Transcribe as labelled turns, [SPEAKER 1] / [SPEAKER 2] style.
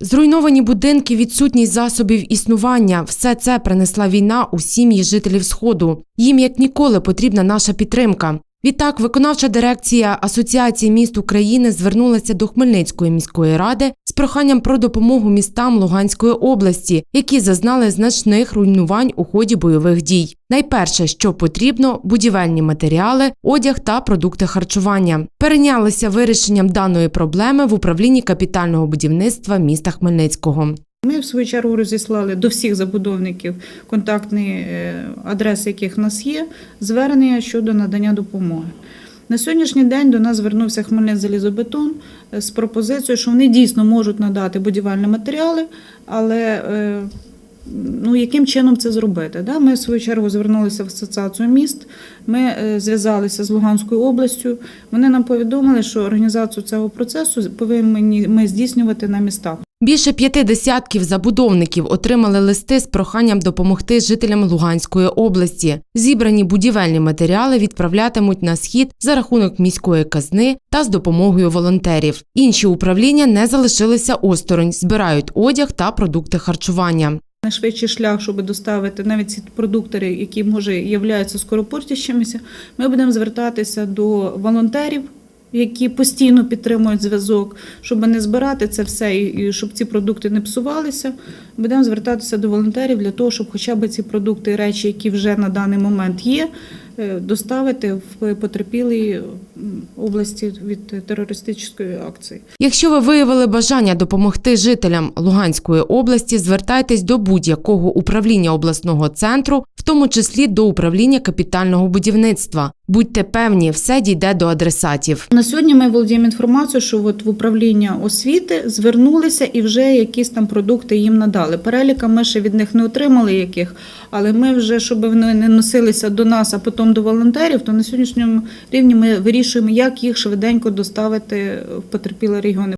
[SPEAKER 1] Зруйновані будинки, відсутність засобів існування все це принесла війна у сім'ї жителів Сходу. Їм як ніколи потрібна наша підтримка. Відтак, виконавча дирекція Асоціації міст України звернулася до Хмельницької міської ради з проханням про допомогу містам Луганської області, які зазнали значних руйнувань у ході бойових дій. Найперше, що потрібно, будівельні матеріали, одяг та продукти харчування. Перейнялися вирішенням даної проблеми в управлінні капітального будівництва міста Хмельницького.
[SPEAKER 2] Ми в свою чергу розіслали до всіх забудовників контактні е, адреси, яких в нас є, звернення щодо надання допомоги. На сьогоднішній день до нас звернувся Хмельницький залізобетон е, з пропозицією, що вони дійсно можуть надати будівельні матеріали, але е, ну, яким чином це зробити? Да? Ми в свою чергу звернулися в асоціацію міст, ми зв'язалися з Луганською областю. Вони нам повідомили, що організацію цього процесу повинні ми здійснювати на містах.
[SPEAKER 1] Більше п'яти десятків забудовників отримали листи з проханням допомогти жителям Луганської області. Зібрані будівельні матеріали відправлятимуть на схід за рахунок міської казни та з допомогою волонтерів. Інші управління не залишилися осторонь, збирають одяг та продукти харчування.
[SPEAKER 2] Найшвидший шлях, щоб доставити навіть ці продукти, які може являються скоропортящимися, ми будемо звертатися до волонтерів, які постійно підтримують зв'язок, щоб не збирати це все і щоб ці продукти не псувалися. Будемо звертатися до волонтерів для того, щоб хоча б ці продукти речі, які вже на даний момент є, е, доставити в потерпілі області від терористичної акції.
[SPEAKER 1] Якщо ви виявили бажання допомогти жителям Луганської області, звертайтесь до будь-якого управління обласного центру, тому числі до управління капітального будівництва. Будьте певні, все дійде до адресатів.
[SPEAKER 2] На сьогодні ми володіємо інформацією, що от в управління освіти звернулися і вже якісь там продукти їм надали. Переліка ми ще від них не отримали яких, але ми вже, щоб вони не носилися до нас, а потім до волонтерів, то на сьогоднішньому рівні ми вирішуємо, як їх швиденько доставити в потерпілі регіони.